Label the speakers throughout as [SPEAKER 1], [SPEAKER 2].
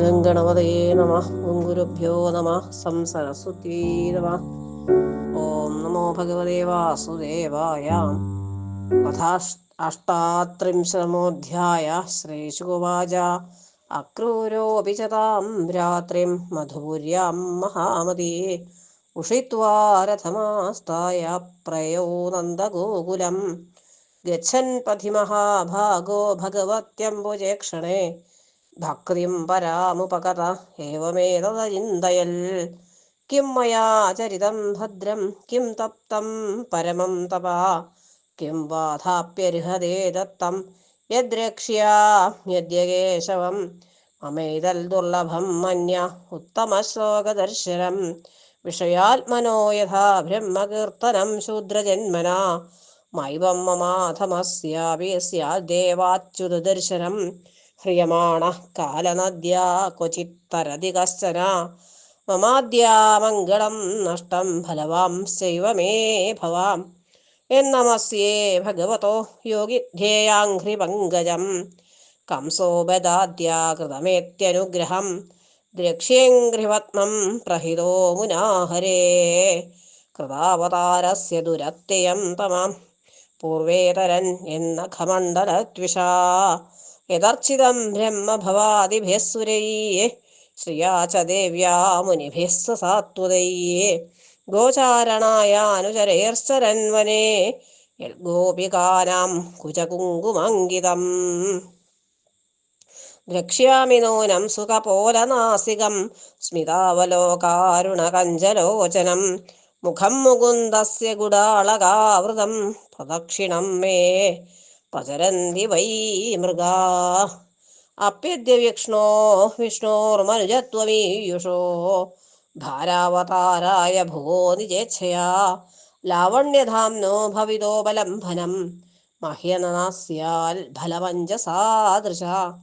[SPEAKER 1] ഗംഗണവതയേ നമ ഗുരുഭ്യോ നമ സം സരസ്വത്യേ നമ. ഓം നമോ ഭഗവതേ വാസുദേവായ. കഥാ അഷ്ടാത്രിംശതമോധ്യായ ശ്രീശുകുവാച അക്രൂരോऽपि च तां रात्रिं मधुपुर्यां महामതിയെ उषित्वा रथमास्ताय प्रयो नन्दगोकुलं गच्छन् पथि महाभागो भगवत्यम्बुजेक्षणे ഭക്തിം പരാമുപകത ഏവമേതരിന്തയൽ കിം മയാ ചരിതം ഭദ്രം കിം തപ്തം പരമം തപ കിം ബാധാപ്യർഹതേ ദത്തം. യദ്രക്ഷ്യാമ്യദ്യകേശവം മമൈതൽ ദുർലഭം മന്യ ഉത്തമശ്ലോകദർശനം വിഷയാത്മനോ യഥാ ബ്രഹ്മകീർത്തനം ശൂദ്രജന്മനാ മൈവം മമാധമസ്യാപി സ്യാദ്ദേവാച്യുതദർശനം ഹ്രിയമാണ കാലനദ്യ ക്വചിത്തരതി കശ്ചന മമാദ്യാമംഗളം നഷ്ടം ഫലവാംശൈവ മേ ഭവാം എന്നമസ്യേ ഭഗവതോ യോഗിധ്യേയാഘ്രിപങ്കജം കംസോപദാദ്യാകൃതമേത്യനുഗ്രഹം ദ്രക്ഷ്യേഘ്രിപത്മം പ്രഹിതോ മുനാഹരേ കൃതാവതാരസ്യ ദുരത്യയം തമാം പൂർവേതരൻ എന്ന ഖമണ്ഡലദ്വിഷാ യദർച്ചിതം ബ്രഹ്മഭവാദിഭിസ്സുരൈः ശ്രിയാ ച ദേവ്യാ മുനിഭേസ്വ സാത്വതൈ ഗോചാരണായ വനെ ഗോപികാനാം കുചകുങ്കുമങ്കിതം ദ്രക്ഷ്യാമി നൂനം സുഖപോലനാസികം സ്മിതാവലോകാരുണകഞ്ചലോചനം മുഖം മുകുന്ദസ്യ ഗുഡാളകാവൃതം പ്രദക്ഷിണം മേ पचरन्ति वै मृगा। अप्यद्य विष्णो विष्णोर्मनुजत्वमीयुषो, भारावताराय भुवो निजेच्छया लावण्यधाम्नो भवितो बलम्भनं मह्यननास्याल् फलमञ्जसादृशा।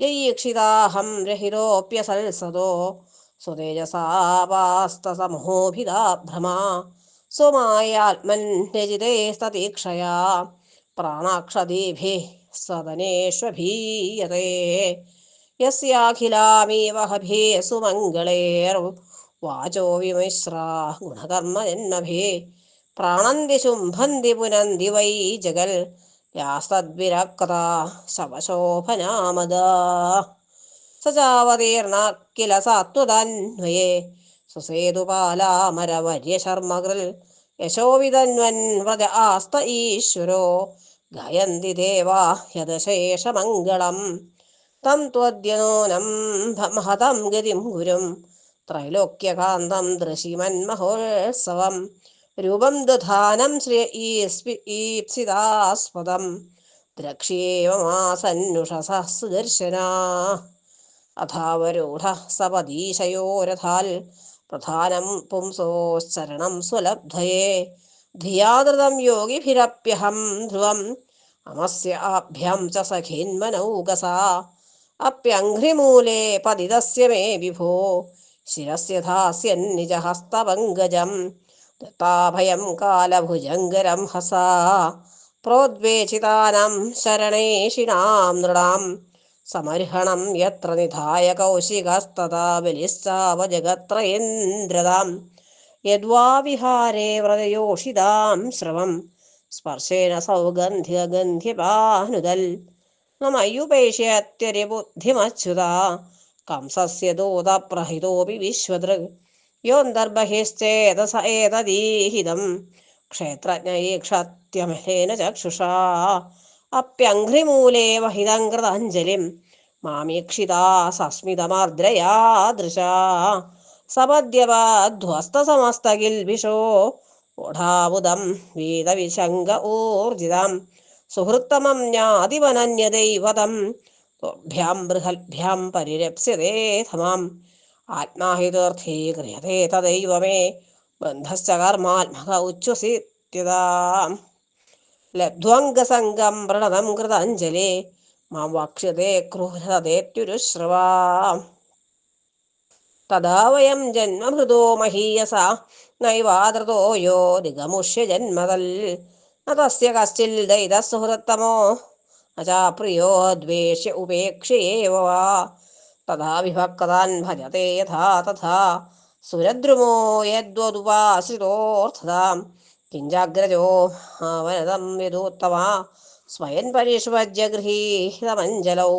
[SPEAKER 1] ययीक्षिताहं रहिरोऽप्यसल्सदो सुतेजसापास्तसमोभिदा भ्रमा सुमायात्मन्यजितेस्ततीक्षया രചിതേ സ്തതീക്ഷയാ പ്രാണാക്ഷതീഭിः സദനേഷ്വഭീയത്തെ യസ്യാഖിലാമീവ ഹഭേ സുമംഗളേർവാചോ വിമിശ്രാ ഗുണകർമ്മജന്മഭേ പ്രാണന്തി ശുംഭന്തി പുനന്തി വൈ ജഗൽ യാസ്തദ്വിരക്ത ശവശോഭനാമദ സജാവതീർണ കില സാത്വതാന്വയേ യശോവിതന്വൻ ആസ്ത ഈശ്വരോ ഗായന്തി ദേവാ യദശേഷമംഗളം തം ത്വദ്യനോനം മഹതം ഗതിം ഗുരും ത്രൈലോക്യകാന്തം ദൃശിമന്മഹോത്സവം രൂപം ദധാനം ശ്രിയ ഈപ്സിതാസ്പദം ദ്രക്ഷ്യേവമാസന്നുഷസ സുദർശനാ അഥാവരൂഢ സപദീശയോരഥാൽ प्रधानम पुंसोच्चरण स्वलब्धये धियादृतं योगिभिरप्यहं ध्रुवम्, अमस्य आभ्यं च सखीन्मनौगसा अप्यङ्घ्रिमूले पदितस्य मे विभो। शिरस्य धास्यन्निजहस्तवङ्गजं दत्ताभयं कालभुजङ्गरं हसा। प्रोद्वेचितानां शरणेषिणां नृणाम् സമർഹണം യത്ര നിധായ കൗശികസ്തഥാ ബലിശ്ചാവജഗത്രയേന്ദ്രതാം യദ്വാ വിഹാരേ വ്രതയോഷിതാം ശ്രവം. സ്പർശേന സൗഗന്ധികഗന്ധ്യപാനുദൽ മമയുപേക്ഷ്യത്യരിബുദ്ധിമച്യുത കംസസ്യ ദൂതപ്രഹിതോപി വിശ്വദൃഗ് യോന്തർബഹിശ്ചേതസ ഏതദീഹിതം. ക്ഷേത്രജ്ഞൈക്ഷത്യമഹേന ചക്ഷുഷാ. അപ്യഘ്രിമൂലേ വഹിതം കൃതാഞ്ജലിം മാമീക്ഷിതാ സസ്മിതമാർദ്രയാ ദൃശാ സപദ്യവാധ്വസ്തസമസ്തകിൽഭിഷോ ഓഢാബുദം വീതവിശങ്ക ഊർജിതം സുഹൃത്തമം ജ്ഞാതിവനന്യദൈവതം ത്വഭ്യാം ബൃഹൽഭ്യാം പരിരപ്സ്യതേ ധമാം ആത്മാ ഹി തീർത്ഥീക്രിയതേ തദൈവ മേ ബന്ധശ്ച കർമാത്മക ഉച്ഛ്വസിത്യതാം ലബ്ധ്വംഗസംഗം പ്രണതം കൃതാഞ്ജലി മാം വക്ഷ്യതേ ക്രൂരതേത്യുരുശ്രവാ തഥാ വയം ജന്മഭൃതോ മഹീയസ നൈവാദൃതോ യോ നിഗമുഷ്യ ജന്മതൽ. ന തസ്യ കശ്ചിൽ ദൈതസുഹൃത്തമോ അചാപ്രിയോ ദ്വേഷ്യ ഉപേക്ഷയേവ തഥാ വിഭക്താൻ ഭജത്തെ യഥാ തഥാ. സുരദ്രുമോ യദ്വതുപാസിതോർത്ഥതാം കിഞ്ചാഗ്രജോ ആവനതം വിദൂത്തമ സ്വയൻ പരിഷ്വജ്യ ഗൃഹീതമഞ്ജലോ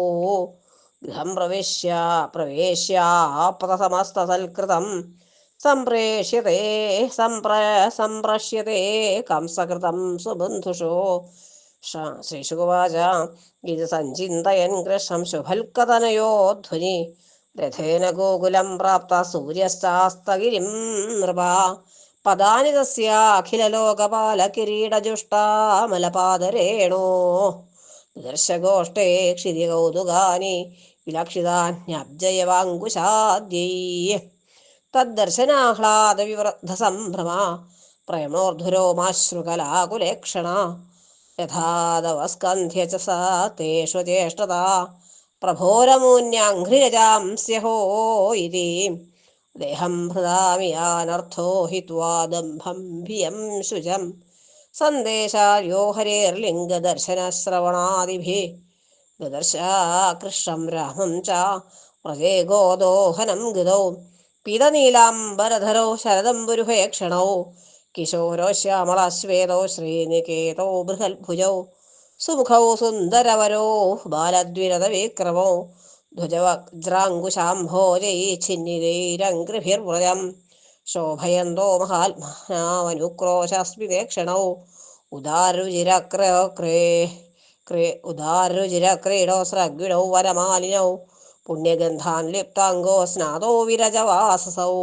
[SPEAKER 1] ഗൃഹം പ്രവേശ്യ പ്രവേശ്യാപ്രഥമസ്തസൽകൃതം സംപ്രേഷ്യത്തെ സംപ്ര സംപ്രശ്യത്തെ കംസകൃതം സുബന്ധുഷോ ശ്രീശുകുവാച ഇത് സഞ്ചിന്തയൻ കൃഷ്ണം ശുഭൽക്കതനയോ ധ്വനി രഥേന ഗോകുലം പ്രാപ്ത സൂര്യസ്താസ്തഗിരിം നൃപ പദാനി തസ്യ അഖിലലോകപാല കിരീടജുഷ്ടാമലപാദരേണോ ദർശഗോഷ്ടേ ക്ഷിതികൗതുകാനി വിലക്ഷിതാന്യബ്ജയവാങ്കുശാദ്യൈ തദ്ദർശനാഹ്ലാദവിവൃദ്ധസംഭ്രമ പ്രേമോർധുരോമാശ്രുകലാകുലേക്ഷണ. യഥാദവസ്കന്ധ്യ ച സാ തേഷു ചേഷ്ടത പ്രഭോരമൂന്യാഘ്രിരജാംസ്യഹോ ഇതി. ദേഹം ഭൃതാമിയാനർത്ഥോ ഹിത്വാദംഭം ഭിയം ശുചം സന്ദേശാര്യോ ഹരേർലിംഗദർശനശ്രവണാദിഭി ദദർശാകൃഷ്ണം രാമം ച വ്രജേ ഗോദോഹനം ഗതൗ. പീതനീലാംബരധരോ ശരദംബുരുഭയക്ഷണൗ കിശോരോ ശ്യാമളശ്വേതോ ശ്രീനികേതോ ബൃഹൽഭുജൗ. സുമുഖൗ സുന്ദരവരോ ബാലദ്വിരതവിക്രമോ ധ്വജവജ്രാങ്കുശാംഭോജൈ ഛിന്നിരൈരംഘ്രിഭിർവ്രജം ശോഭയന്തോ മഹാത്മാവനുക്രോശസ്മിതേക്ഷണൗ ഉദാരുചിരക്രേ ക്രേ ഉദാരുചിരക്രീഡോ സ്രഗ്വിണൗ വരമാലിനൗ പുണ്യഗന്ധാൻ ലിപ്താംഗോ സ്നാതോ വിരജവാസസൗ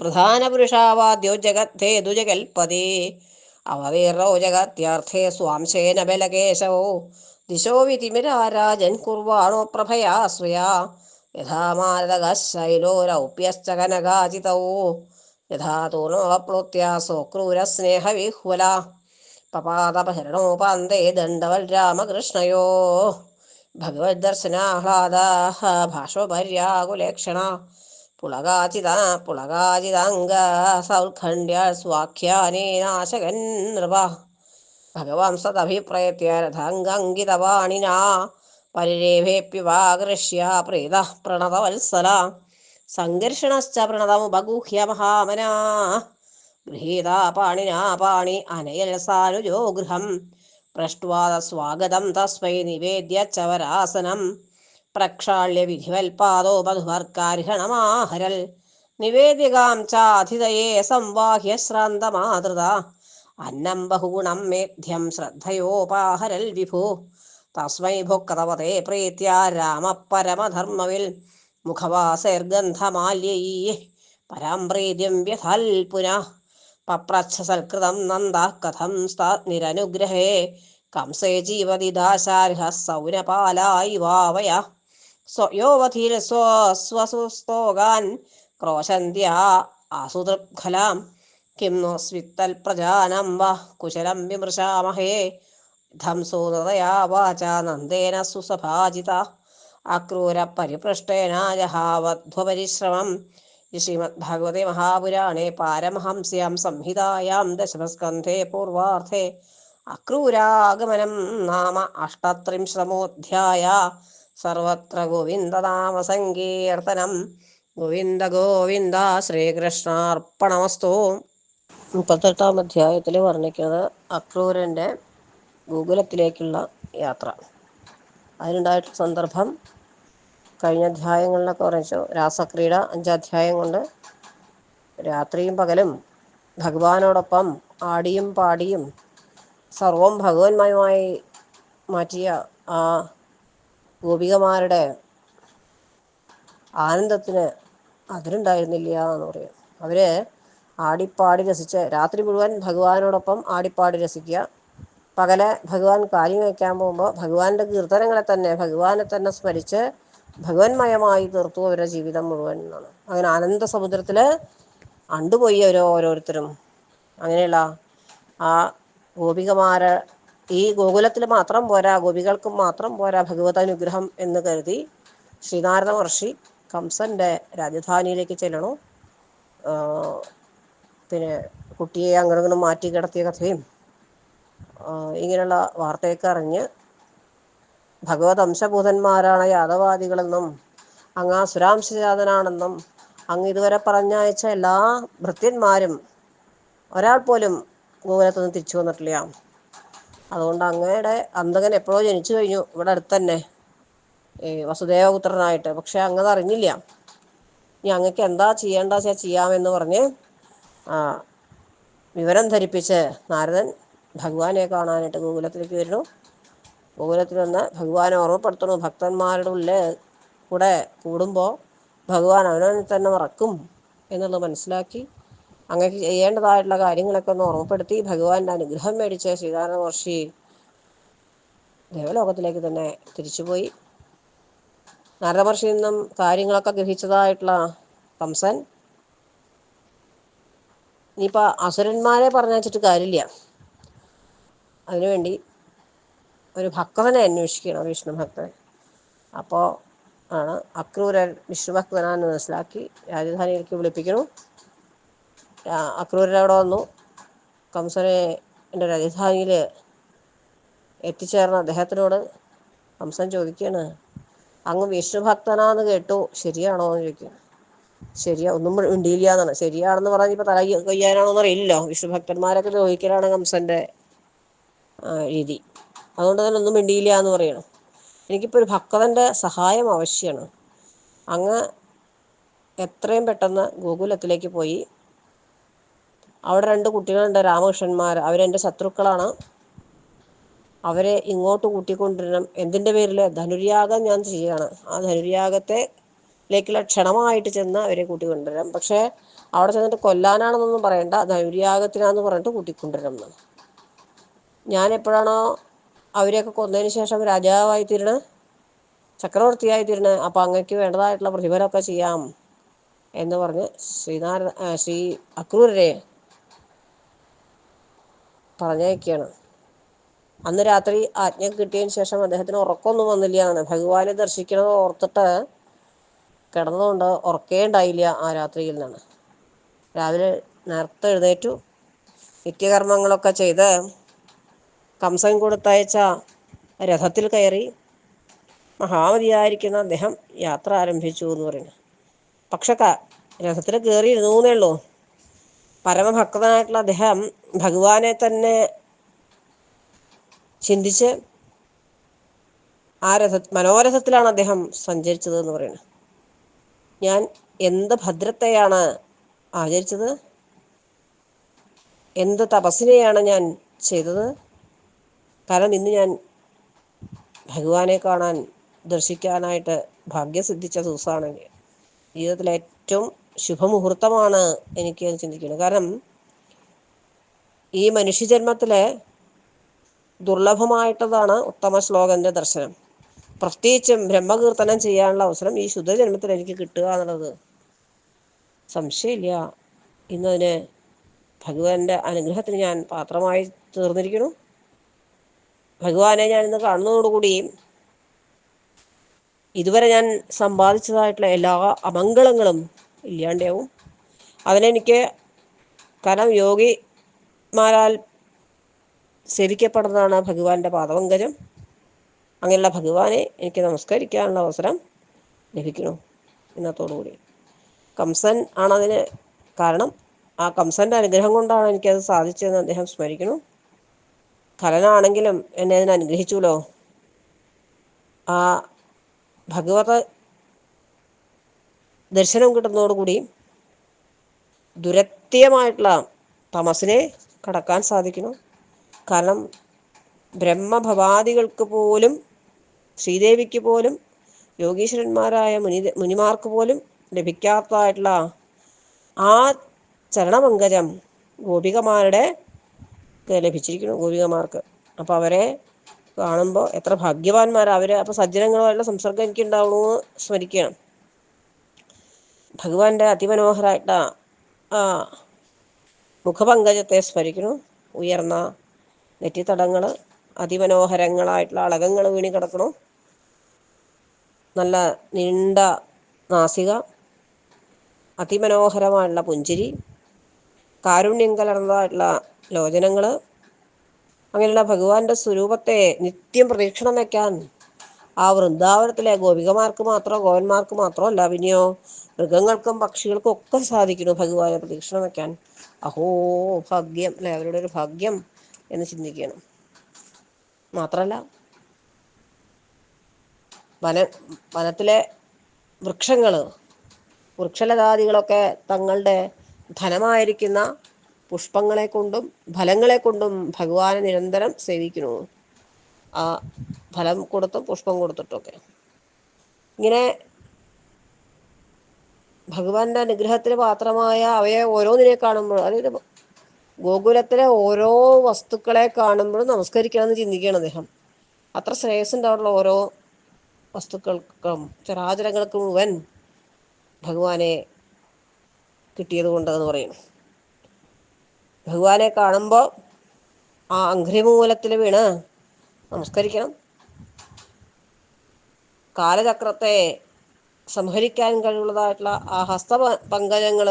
[SPEAKER 1] പ്രധാനപുരുഷാവാദ്യോ ജഗദ്ധേതു ദുജകൽപ്പതി അവതീർണോ ജഗത്യാർത്ഥേ സ്വാംശേന ബലകേശവോ ദിശോ വിതിമിരാരാജൻ കുർവാണോ പ്രഭയാ സ്വയാ യഥാ മാരതകശൈലോരൗപ്യശ്ച ക്രൂരസ്നേഹവിഹ്വല പപാതപഹരണോപാന്തേ ദണ്ഡവൽ രാമകൃഷ്ണയോ. ഭഗവദ്ദർശനാഹ്ലാദ ഭാഷോപര്യാകുലേക്ഷണ. പുളകാചിത പുളകാചിതാംഗ സൗത്ഖണ്ഡ്യ സ്വാഖ്യാനേനാശകൻ നൃപ. ഭഗവാൻ സദഭിപ്രയത്യ രഥാംഗങ്കിതവാണിനാ പരിരേഭേപ്യുവാകൃഷ്യ പ്രീത പ്രണതവത്സല. സംഘർഷണശ്ച പ്രണതമുപഗൂഹ്യ മഹാമനാ ഗൃഹീതാ പാണിനാ പാണി അനയലസാനുജോ ഗൃഹം. പൃഷ്ട്വാദ സ്വാഗതം തസ്മൈ നിവേദ്യ ചവരാസനം പ്രക്ഷാള്യ വിധിവൽപാദോ മധുവർക്കാർഹണമാഹരൽ നിവേദികാം ചാധിതയേ സംവാഹ്യ ശ്രാന്തമാതൃത അന്നം ബഹൂണം മേധ്യം ശ്രദ്ധയോപാഹരൽ വിഭു. തസ്മൈ ഭുക്തവതേ പ്രീത്യ രാമപരമധർമ്മവിൽ മുഖവാസൈർഗന്ധമാല്യൈ. പരാം പ്രീതിം വ്യഥൽപുന പുനഃ. പപ്രച്ഛ സൽകൃതം നന്ദ കഥം നിരനുഗ്രഹേ. കംസേ ജീവതിദാശാർഹ സൗരപാലായി വാവയ. സ്വയോവധീര സ്വസ്വസുസ്തോകാൻ ക്രോശന്ത്യ ആസുതൃഖലാം കിം നോസ്വിത്തൽ പ്രജാനം വ കുശലം വിമൃശാമഹേ. ധംസോ നൃതയാ വാച നന്ദേന സുസഭാജിത. അക്രൂര പരിപൃഷ്ടേന ജഹാവധ്വപരിശ്രമം ശ്രീമദ്ഭാഗവതേ മഹാപുരാണേ പാരമഹംസ്യാം സംഹിതായാം ദശമസ്കന്ധേ പൂർവാർത്ഥേ. അക്രൂരാഗമനം നാമ അഷ്ടത്രിംശതമോധ്യായ. സർവത്ര ഗോവിന്ദനാമ സങ്കീർത്തനം ഗോവിന്ദ ഗോവിന്ദ ശ്രീകൃഷ്ണാർപ്പണമസ്തു. മുപ്പത്തെട്ടാം അധ്യായത്തിൽ വർണിക്കുന്നത് അക്രൂരന്റെ ഗോകുലത്തിലേക്കുള്ള യാത്ര. അതിനുണ്ടായിട്ടുള്ള സന്ദർഭം കഴിഞ്ഞ അധ്യായങ്ങളിലൊക്കെ പറഞ്ഞു രാസക്രീഡ അഞ്ചാധ്യായം കൊണ്ട് രാത്രിയും പകലും ഭഗവാനോടൊപ്പം ആടിയും പാടിയും സർവം ഭഗവന്മയമായി മാറ്റിയ ആ ഗോപികമാരുടെ ആനന്ദത്തിന് അതിരുണ്ടായിരുന്നില്ല എന്ന് പറയും. അവർ ആടിപ്പാടി രസിച്ച് രാത്രി മുഴുവൻ ഭഗവാനോടൊപ്പം ആടിപ്പാടി രസിക്കുക. പകലെ ഭഗവാൻ കാര്യം വയ്ക്കാൻ പോകുമ്പോൾ ഭഗവാന്റെ കീർത്തനങ്ങളെ തന്നെ ഭഗവാനെ തന്നെ സ്മരിച്ച് ഭഗവന്മയമായി തീർത്തു അവരുടെ ജീവിതം മുഴുവൻ എന്നാണ്. അങ്ങനെ ആനന്ദ സമുദ്രത്തിൽ അണ്ടുപോയി അവരോ ഓരോരുത്തരും. അങ്ങനെയുള്ള ആ ഗോപികമാരെ ഈ ഗോകുലത്തിൽ മാത്രം പോരാ ഗോപികൾക്കും മാത്രം പോരാ ഭഗവത് അനുഗ്രഹം എന്ന് കരുതി ശ്രീനാരദ മഹർഷി കംസന്റെ രാജധാനിയിലേക്ക് ചെല്ലണു. പിന്നെ കുട്ടിയെ അങ്ങനെ മാറ്റി കിടത്തിയ കഥയും ഇങ്ങനെയുള്ള വാർത്തയൊക്കെ അറിഞ്ഞ് ഭഗവത് അംശഭൂതന്മാരാണ് യാദവാദികളെന്നും അങ്ങ് അസുരാംശജാതനാണെന്നും അങ്ങ് ഇതുവരെ പറഞ്ഞയച്ച എല്ലാ ഭൃത്യന്മാരും ഒരാൾ പോലും ഗോകുലത്തുനിന്ന് തിരിച്ചു വന്നിട്ടില്ല. അതുകൊണ്ട് അങ്ങയുടെ അന്തകൻ എപ്പോഴോ ജനിച്ചു കഴിഞ്ഞു ഇവിടെ അടുത്ത് തന്നെ. ഈ വസുദേവപുത്രനായിട്ട്. പക്ഷെ അങ്ങത് അറിഞ്ഞില്ല ഇനി അങ്ങക്ക് എന്താ ചെയ്യേണ്ടാ ചെയ്യാമെന്ന് പറഞ്ഞ് വിവരം ധരിപ്പിച്ച് നാരദൻ ഭഗവാനെ കാണാനായിട്ട് ഗോകുലത്തിലേക്ക് വരുന്നു. ഗോകുലത്തിൽ നിന്ന് ഭഗവാനെ ഓർമ്മപ്പെടുത്തുന്നു. ഭക്തന്മാരുടെ ഉള്ളിൽ കൂടെ കൂടുമ്പോൾ ഭഗവാൻ അവനവനെ തന്നെ മറക്കും എന്നുള്ളത് മനസ്സിലാക്കി അങ്ങക്ക് ചെയ്യേണ്ടതായിട്ടുള്ള കാര്യങ്ങളൊക്കെ ഒന്ന് ഓർമ്മപ്പെടുത്തി ഭഗവാന്റെ അനുഗ്രഹം മേടിച്ച് ശ്രീനാരായണ മഹർഷി ദേവലോകത്തിലേക്ക് തന്നെ തിരിച്ചുപോയി. നാരദ മഹർഷിയിൽ നിന്നും കാര്യങ്ങളൊക്കെ ഗ്രഹിച്ചതായിട്ടുള്ള കംസൻ ഇനിയിപ്പോൾ അസുരന്മാരെ പറഞ്ഞയച്ചിട്ട് കാര്യമില്ല. അതിനുവേണ്ടി ഒരു ഭക്തനെ അന്വേഷിക്കണം വിഷ്ണു ഭക്തൻ അപ്പോൾ ആണ് അക്രൂരൻ വിഷ്ണു ഭക്തനാന്ന് മനസ്സിലാക്കി രാജധാനിയിലേക്ക് വിളിപ്പിക്കണം അക്രൂരൻ അവിടെ വന്നു. കംസനെ എന്റെ രാജധാനിയിൽ എത്തിച്ചേർന്ന അദ്ദേഹത്തിനോട് കംസൻ ചോദിക്കുകയാണ് അങ്ങ് വിഷ്ണു ഭക്തനാന്ന് കേട്ടു ശരിയാണോ? എന്ന് ചോദിക്കും ശരിയാ ഒന്നും മിണ്ടിയില്ല എന്നാണ് ശരിയാണെന്ന് പറഞ്ഞ് ഇപ്പൊ തല കൊയ്യാനാണോന്ന് അറിയില്ലല്ലോ. വിഷ്ണുഭക്തന്മാരൊക്കെ ദ്രോഹിക്കലാണ് കംസന്റെ രീതി. അതുകൊണ്ട് തന്നെ ഒന്നും മിണ്ടിയില്ല എന്ന് പറയണം. എനിക്കിപ്പോൾ ഒരു ഭക്തന്റെ സഹായം ആവശ്യമാണ് അങ്ങ് എത്രയും പെട്ടെന്ന് ഗോകുലത്തിലേക്ക് പോയി. അവിടെ രണ്ട് കുട്ടികളുണ്ട് രാമകൃഷ്ണന്മാർ. അവരെന്റെ ശത്രുക്കളാണ്. അവരെ ഇങ്ങോട്ട് കൂട്ടിക്കൊണ്ടിരണം. എന്തിന്റെ പേരിൽ ധനുര്യാഗം ഞാൻ ചെയ്യാണ്. ആ ധനുര്യാഗത്തെ ലേക്കുള്ള ക്ഷണമായിട്ട് ചെന്ന് അവരെ കൂട്ടിക്കൊണ്ടുവരാം. പക്ഷേ അവിടെ ചെന്നിട്ട് കൊല്ലാനാണെന്നൊന്നും പറയണ്ട. ധനുര്യാഗത്തിനാന്ന് പറഞ്ഞിട്ട് കൂട്ടിക്കൊണ്ടുവരണം എന്ന് ഞാൻ എപ്പോഴാണോ അവരെയൊക്കെ കൊന്നതിന് ശേഷം രാജാവായി തീരണ? ചക്രവർത്തിയായി തീരണ അപ്പം അങ്ങക്ക് വേണ്ടതായിട്ടുള്ള പ്രതിഫലമൊക്കെ ചെയ്യാം എന്ന് പറഞ്ഞ് ശ്രീനാരായണ ശ്രീ അക്രൂരരെ പറഞ്ഞയക്കുകയാണ്. അന്ന് രാത്രി ആജ്ഞ കിട്ടിയതിന് ശേഷം അദ്ദേഹത്തിന് ഉറക്കമൊന്നും വന്നില്ല എന്നാണ്. ഭഗവാനെ ദർശിക്കണത് ഓർത്തിട്ട് കിടന്നതുകൊണ്ട് ഉറക്കേ ഉണ്ടായില്ല ആ രാത്രിയിൽ നിന്നാണ്. രാവിലെ നേരത്തെ എഴുന്നേറ്റു. നിത്യകർമ്മങ്ങളൊക്കെ ചെയ്ത് കംസൻ കൊടുത്തയച്ച രഥത്തിൽ കയറി മഹാമതിയായിരിക്കുന്ന അദ്ദേഹം യാത്ര ആരംഭിച്ചു എന്ന് പറയുന്നു. പക്ഷെ രഥത്തിൽ കയറി എന്നേ ഉള്ളൂ. പരമഭക്തനായിട്ടുള്ള അദ്ദേഹം ഭഗവാനെ തന്നെ ചിന്തിച്ച് ആ രഥ മനോരഥത്തിലാണ് അദ്ദേഹം സഞ്ചരിച്ചത് എന്ന് പറയുന്നത് ഞാൻ എന്ത് ഭദ്രത്തെയാണ് ആചരിച്ചത്? എന്ത് തപസ്സിനെയാണ് ഞാൻ ചെയ്തത്? കാരണം ഇന്ന് ഞാൻ ഭഗവാനെ കാണാൻ ദർശിക്കാനായിട്ട് ഭാഗ്യം സിദ്ധിച്ച ദിവസമാണ് ജീവിതത്തിലെ ഏറ്റവും ശുഭമുഹൂർത്തമാണ് എനിക്ക് ചിന്തിക്കുന്നത്. കാരണം ഈ മനുഷ്യജന്മത്തിലെ ദുർലഭമായിട്ടതാണ് ഉത്തമ ശ്ലോകന്റെ ദർശനം. പ്രത്യേകിച്ചും ബ്രഹ്മകീർത്തനം ചെയ്യാനുള്ള അവസരം ഈ ശുദ്ധജന്മത്തിൽ എനിക്ക് കിട്ടുക എന്നുള്ളത് സംശയമില്ല. ഇന്നതിന് ഭഗവാന്റെ അനുഗ്രഹത്തിന് ഞാൻ പാത്രമായി തീർന്നിരിക്കുന്നു. ഭഗവാനെ ഞാൻ ഇന്ന് കാണുന്നതോടുകൂടി ഇതുവരെ ഞാൻ സമ്പാദിച്ചതായിട്ടുള്ള എല്ലാ അമംഗളങ്ങളും ഇല്ലാണ്ടാവും. അതിനെനിക്ക് കാരണം യോഗിമാരാൽ സേവിക്കപ്പെടുന്നതാണ് ഭഗവാന്റെ പാദപങ്കജം. അങ്ങനെയുള്ള ഭഗവാനെ എനിക്ക് നമസ്കരിക്കാനുള്ള അവസരം ലഭിക്കുന്നു എന്നതോടുകൂടി. കംസൻ ആണതിന് കാരണം ആ കംസന്റെ അനുഗ്രഹം കൊണ്ടാണ് എനിക്കത് സാധിച്ചതെന്ന് അദ്ദേഹം സ്മരിക്കുന്നു. കലനാണെങ്കിലും എന്നെ അതിന് അനുഗ്രഹിച്ചുല്ലോ ആ ഭഗവത ദർശനം കിട്ടുന്നതോടുകൂടി ദുരത്യമായിട്ടുള്ള തമസിനെ കടക്കാൻ സാധിക്കുന്നു. കാരണം ബ്രഹ്മഭവാദികൾക്ക് പോലും ശ്രീദേവിക്ക് പോലും യോഗീശ്വരന്മാരായ മുനി മുനിമാർക്ക് പോലും ലഭിക്കാത്തതായിട്ടുള്ള ആ ചരണമംഗലം ഗോപികമാരുടെ ക്ക് ലഭിച്ചിരിക്കുന്നു ഗോപികമാർക്ക്. അപ്പോൾ അവരെ കാണുമ്പോൾ എത്ര ഭാഗ്യവാന്മാരാണ് അവർ അപ്പോൾ സജ്ജനങ്ങളുമായിട്ടുള്ള സംസർഗം എനിക്ക് ഉണ്ടാവണമെന്ന് സ്മരിക്കണം. ഭഗവാന്റെ അതിമനോഹരമായിട്ട ആ മുഖപങ്കജത്തെ സ്മരിക്കുന്നു. ഉയർന്ന നെറ്റിത്തടങ്ങൾ അതിമനോഹരങ്ങളായിട്ടുള്ള അളകങ്ങൾ വീണി കിടക്കണം നല്ല നീണ്ട നാസിക അതിമനോഹരമായുള്ള പുഞ്ചിരി കാരുണ്യം കലർന്നതായിട്ടുള്ള ലോചനങ്ങൾ അങ്ങനെയുള്ള ഭഗവാന്റെ സ്വരൂപത്തെ നിത്യം പ്രതീക്ഷണം വയ്ക്കാൻ ആ വൃന്ദാവനത്തിലെ ഗോപികമാർക്ക് മാത്രമോ ഗോവന്മാർക്ക് മാത്രമോ അല്ല പിന്നെയോ മൃഗങ്ങൾക്കും പക്ഷികൾക്കും ഒക്കെ സാധിക്കുന്നു ഭഗവാനെ പ്രതീക്ഷണം വയ്ക്കാൻ. അഹോ ഭാഗ്യം അല്ലെ? അവരുടെ ഒരു ഭാഗ്യം എന്ന് ചിന്തിക്കണം. മാത്രല്ല വന വനത്തിലെ വൃക്ഷങ്ങൾ വൃക്ഷലതാദികളൊക്കെ തങ്ങളുടെ ധനമായിരിക്കുന്ന പുഷ്പങ്ങളെ കൊണ്ടും ഫലങ്ങളെ കൊണ്ടും ഭഗവാനെ നിരന്തരം സേവിക്കുന്നു. ആ ഫലം കൊടുത്തും പുഷ്പം കൊടുത്തിട്ടൊക്കെ. ഇങ്ങനെ ഭഗവാന്റെ അനുഗ്രഹത്തിന് പാത്രമായ അവയെ ഓരോന്നിനെ കാണുമ്പോൾ അതായത് ഗോകുലത്തിലെ ഓരോ വസ്തുക്കളെ കാണുമ്പോഴും നമസ്കരിക്കണം എന്ന് ചിന്തിക്കുകയാണ് അദ്ദേഹം. അത്ര ശ്രേയസ്സുണ്ടാവുള്ള ഓരോ വസ്തുക്കൾക്കും ചരാചരങ്ങൾക്ക് മുഴുവൻ ഭഗവാനെ കിട്ടിയത് പറയുന്നു ഭഗവാനെ കാണുമ്പോൾ ആ അഘ്രിമൂലത്തിൽ വീണ് നമസ്കരിക്കണം. കാലചക്രത്തെ സംഹരിക്കാൻ കഴിവുള്ളതായിട്ടുള്ള ആ ഹസ്ത പങ്കജങ്ങൾ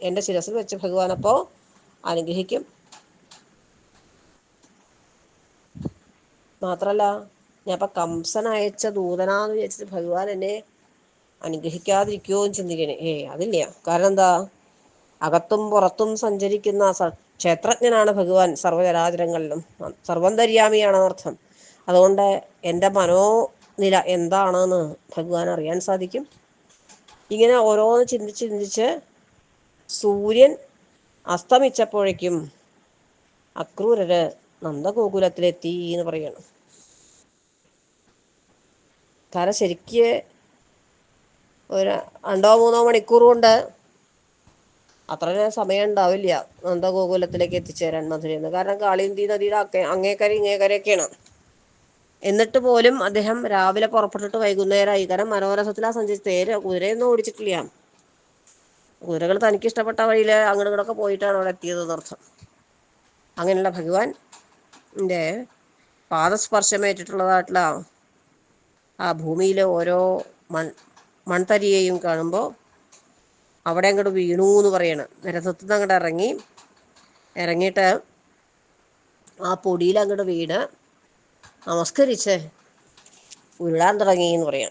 [SPEAKER 1] എന്റെ ശിരസിൽ വെച്ച് ഭഗവാനപ്പോൾ അനുഗ്രഹിക്കും. മാത്രല്ല ഞാൻ കംസൻ അയച്ച ദൂതനാന്ന് വിചാരിച്ചിട്ട് ഭഗവാൻ എന്നെ അനുഗ്രഹിക്കാതിരിക്കുമോ എന്ന് ചിന്തിക്കണേ. ഏ അതില്ല. കാരണം എന്താ? അകത്തും പുറത്തും സഞ്ചരിക്കുന്ന ക്ഷേത്രജ്ഞനാണ് ഭഗവാൻ സർവചരാചരങ്ങളിലും സർവന്തര്യാമിയാണെന്നർത്ഥം അതുകൊണ്ട് എന്റെ മനോനില എന്താണെന്ന് ഭഗവാൻ അറിയാൻ സാധിക്കും. ഇങ്ങനെ ഓരോന്ന് ചിന്തിച്ച് ചിന്തിച്ച് സൂര്യൻ അസ്തമിച്ചപ്പോഴേക്കും അക്രൂരര് നന്ദഗോകുലത്തിലെത്തി എന്ന് പറയണം. കാരണം ശരിക്ക് ഒരു രണ്ടോ മൂന്നോ മണിക്കൂർ കൊണ്ട് അത്ര സമയം ഉണ്ടാവില്ല നന്ദഗോകുലത്തിലേക്ക് എത്തിച്ചേരാൻ മധുരയിൽ കാരണം കാളിന്തി നദിയുടെ അക്കെ അങ്ങേക്കര ഇങ്ങേക്കരയൊക്കെയാണ്. എന്നിട്ട് പോലും അദ്ദേഹം രാവിലെ പുറപ്പെട്ടിട്ട് വൈകുന്നേരമായി. കാരണം മനോരഥത്തിലാ സഞ്ചരിച്ച് തേര് കുതിരയൊന്നും ഓടിച്ചിട്ടില്ല. കുതിരകൾ തനിക്ക് ഇഷ്ടപ്പെട്ട വഴിയിൽ അങ്ങോട്ട് പോയിട്ടാണ് അവിടെ എത്തിയത് എന്നർത്ഥം. അങ്ങനെയുള്ള ഭഗവാൻ ന്റെ പാദസ്പർശമേറ്റിട്ടുള്ളതായിട്ടുള്ള ആ ഭൂമിയിലെ ഓരോ മൺ മൺതരിയെയും കാണുമ്പോൾ അവിടെ അങ്ങോട്ട് വീണു എന്ന് പറയണം. നിരത്തുനിന്ന് നിന്ന് അങ്ങോട്ട് ഇറങ്ങി ഇറങ്ങിയിട്ട് ആ പൊടിയിൽ അങ്ങോട്ട് വീണ് നമസ്കരിച്ച് ഉരുളാൻ തുടങ്ങി എന്ന് പറയാം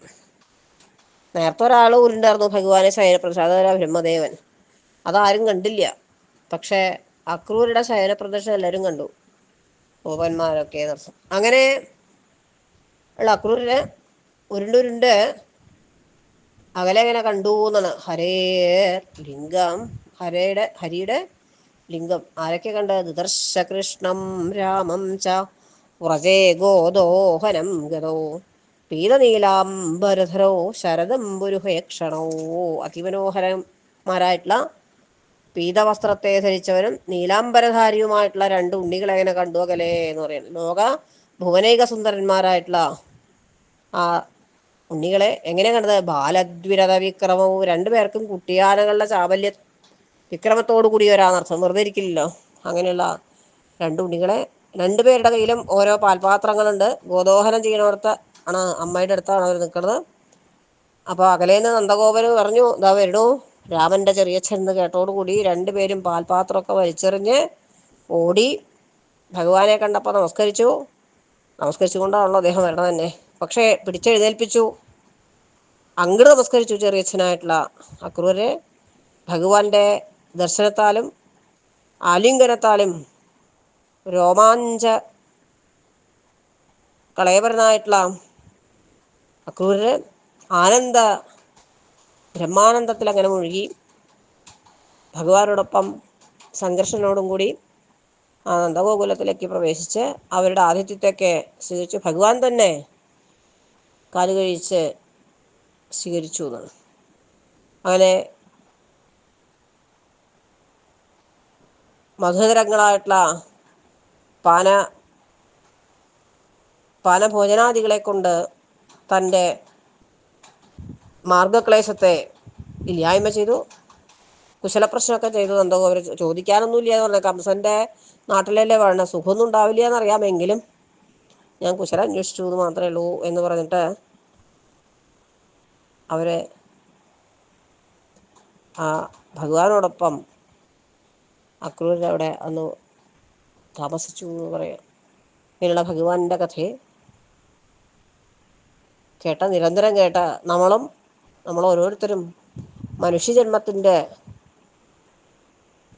[SPEAKER 1] നേരത്തെ ഒരാൾ ഉരുണ്ടായിരുന്നു ഭഗവാനെ ശയനപ്രസാദ ബ്രഹ്മദേവൻ. അതാരും കണ്ടില്ല. പക്ഷേ അക്രൂരുടെ ശയനപ്രദർശനം എല്ലാവരും കണ്ടു. ഗോപന്മാരൊക്കെ ദർശനം. അങ്ങനെ ഉള്ള അക്രൂരിനെ ഉരുണ്ടുരുണ്ട്. അകലെ അങ്ങനെ കണ്ടു എന്നാണ് ഹരേ ലിംഗം. ഹരയുടെ ഹരിയുടെ ലിംഗം. ആരൊക്കെ കണ്ട് ദുദർശ കൃഷ്ണം രാമം ച. വ്രജേ ഗോദോഹനം ഗതോ. പീതനീലാംബരധരോ ശരദംബുരുഹയക്ഷണോ അതിമനോഹരന്മാരായിട്ടുള്ള പീതവസ്ത്രത്തെ ധരിച്ചവനും നീലാംബരധാരിയുമായിട്ടുള്ള രണ്ട് ഉണ്ണികളെ എങ്ങനെ കണ്ടു? അകലേ എന്ന് പറയുന്നത്. ലോക ഭുവനൈക സുന്ദരന്മാരായിട്ടുള്ള ആ ഉണ്ണികളെ എങ്ങനെ കണ്ടത്? ബാലദ്വിരത വിക്രമവും രണ്ടുപേർക്കും കുട്ടിയാനകളുടെ ചാബല്യ വിക്രമത്തോടു കൂടി വരാന്നർത്ഥം വെറുതെ ഇരിക്കില്ലല്ലോ. അങ്ങനെയുള്ള രണ്ട് ഉണ്ണികളെ രണ്ടുപേരുടെ കയ്യിലും ഓരോ പാൽപാത്രങ്ങളുണ്ട്. ഗോദോഹനം ചെയ്യണോടത്ത് ആണ് അമ്മയുടെ അടുത്താണ് അവർ നിൽക്കുന്നത് അപ്പോൾ അകലേന്ന് നന്ദഗോപന് പറഞ്ഞു ഇതാ വരണു രാമന്റെ ചെറിയച്ഛൻ എന്ന് കേട്ടോടുകൂടി രണ്ടുപേരും പാൽപാത്രമൊക്കെ വലിച്ചെറിഞ്ഞ് ഓടി ഭഗവാനെ കണ്ടപ്പോൾ നമസ്കരിച്ചു. നമസ്കരിച്ചുകൊണ്ടാണല്ലോ അദ്ദേഹം വരണം തന്നെ പക്ഷേ പിടിച്ചെഴുന്നേൽപ്പിച്ചു. അങ്ങട് നമസ്കരിച്ചു ചെറിയച്ഛനായിട്ടുള്ള അക്രൂരെ ഭഗവാന്റെ ദർശനത്താലും ആലിംഗനത്താലും രോമാഞ്ച കളയപരനായിട്ടുള്ള അക്രൂരെ ആനന്ദ ബ്രഹ്മാനന്ദത്തിൽ അങ്ങനെ മുഴുകി. ഭഗവാനോടൊപ്പം സംഘർഷനോടും കൂടി ആ നന്ദഗോകുലത്തിലേക്ക് പ്രവേശിച്ച് അവരുടെ ആതിഥ്യത്തെയൊക്കെ സ്വീകരിച്ച്. ഭഗവാൻ തന്നെ കാലുകഴിച്ച് സ്വീകരിച്ചു എന്നാണ് അങ്ങനെ മധുരങ്ങളായിട്ടുള്ള പാന പാനഭോജനാദികളെ കൊണ്ട് തന്റെ മാർഗക്ലേശത്തെ ഇല്ലായ്മ ചെയ്തു. കുശലപ്രശ്നമൊക്കെ ചെയ്തു. അവർ ചോദിക്കാനൊന്നുമില്ല എന്ന് പറഞ്ഞ. കംസന്റെ നാട്ടിലല്ലേ വേണ്ട സുഖമൊന്നും ഉണ്ടാവില്ല എന്നറിയാമെങ്കിലും ഞാൻ കുശല അന്വേഷിച്ചു എന്ന് മാത്രമേ ഉള്ളൂ എന്ന് പറഞ്ഞിട്ട് അവരെ ആ ഭഗവാനോടൊപ്പം അക്രൂരവിടെ അന്ന് താമസിച്ചു എന്ന് പറയാം. ഇങ്ങനെയുള്ള ഭഗവാന്റെ കഥയെ കേട്ട നിരന്തരം കേട്ട നമ്മളും നമ്മൾ ഓരോരുത്തരും മനുഷ്യജന്മത്തിന്റെ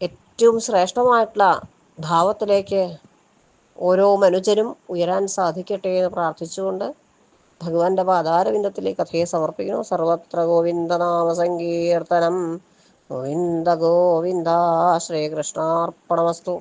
[SPEAKER 1] ഏറ്റവും ശ്രേഷ്ഠമായിട്ടുള്ള ഭാവത്തിലേക്ക് ഓരോ മനുജരും ഉയരാൻ സാധിക്കട്ടെ എന്ന് പ്രാർത്ഥിച്ചുകൊണ്ട് ഭഗവാന്റെ പാതാരവിന്ദത്തിലെ കഥയെ സമർപ്പിക്കുന്നു. സർവത്ര ഗോവിന്ദനാമ സങ്കീർത്തനം ഗോവിന്ദ ഗോവിന്ദ ശ്രീകൃഷ്ണാർപ്പണമസ്തു.